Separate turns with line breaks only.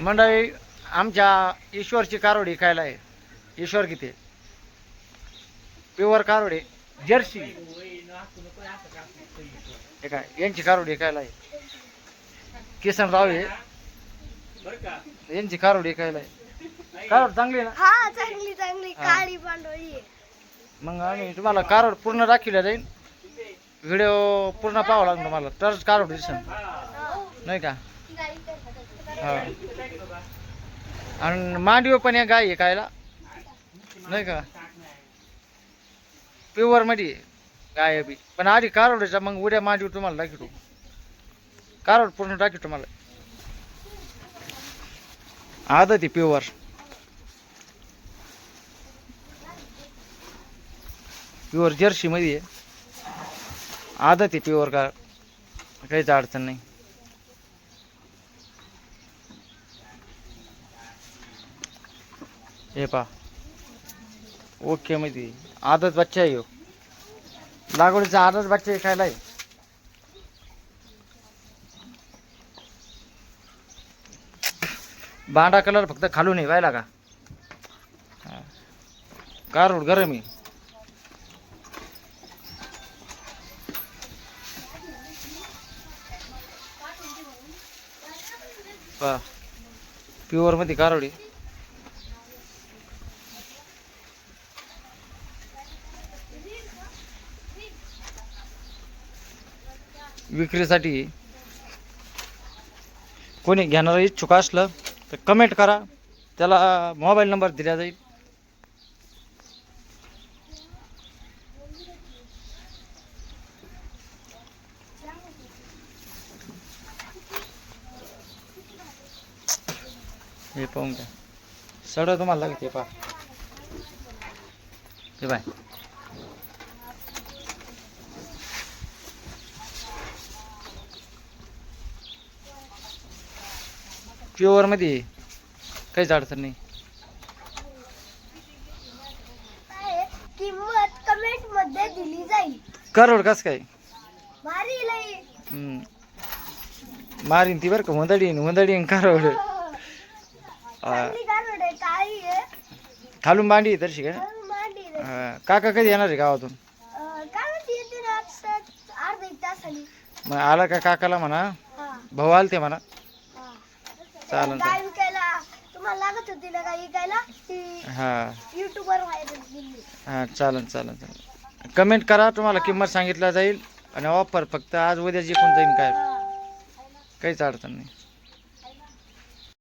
मंडळी आमच्या ईश्वरची कारोडी खायला आहे. ईश्वर किती? प्युअर कारोडी जर्सी. हे काय यांची कारोडी खायला आहे. किसनराव हे. यांची कारोडी खायला आहे. कारोड चांगली आहे ना?
हा चांगली चांगली.
हा.
काळी पांढरी आहे.
मग आम्ही तुम्हाला कारोड पूर्ण दाखवल्या जाईल व्हिडिओ पूर्ण पाहावा लागेल तुम्हाला. तरच कारोड दिसेल. नाही का? हा आणि मांडीव पण एक गाय आहे कायला. नाही का? प्युअरमध्ये आहे गाय आहे बी. पण आधी कारोडीचा मग उद्या मांडीव तुम्हाला दाखवतो. कारोड पूर्ण दाखवतो तुम्हाला. आता ती प्युअर प्युअर जर्सी मध्ये आहे. आदत आहे प्युअर का काहीच अडचण नाही. हे पा ओके मध्ये आदत बच्चा आहे ह्यो. लागवडीचा आदत बच्चा आहे खायला. आहे कलर फक्त खालून आहे व्हायला का? कारूड कारोड गरम आहे. पा प्युअरमध्ये कारोडी विक्रीसाठी. कोणी घेणारा इच्छुक असलं तर कमेंट करा. त्याला मोबाईल नंबर दिला जाईल. हे पाहून घ्या. सडं तुम्हाला लागते पा हे बाय. प्युअरमध्ये आहे. काहीच अडचण नाही.
काय? आहे? किंमत कमेंटमध्ये दिली जाईल.
करोड कस काय?
भारी लई.
हम्म. मारीन ती बरं का हुंदडीन हुंदडीन करोड.
चांगली कानोड आहे काळी आहे.
खालून बांडी आहे तशी काय
म्हणून मांडी आहे.
हा. काका कधी येणार आहे गावातून?
अं, काय म्हणते येते ना आता अर्धा एक तासाली
मग आला का काकाला म्हणा?
हा.
भाऊ आलते म्हणा.
हा
चालेल
काय विकायला तुम्हाला लागत होती ना काय विकायला ती
हा.
युट्यूबवर व्हायरल गेली
हा चालेल चालेल चालेल. कमेंट करा तुम्हाला किंमत सांगितलं जाईल. आणि ऑफर फक्त आज उद्या जिंकून जाईल काय. काहीच अडचण नाही.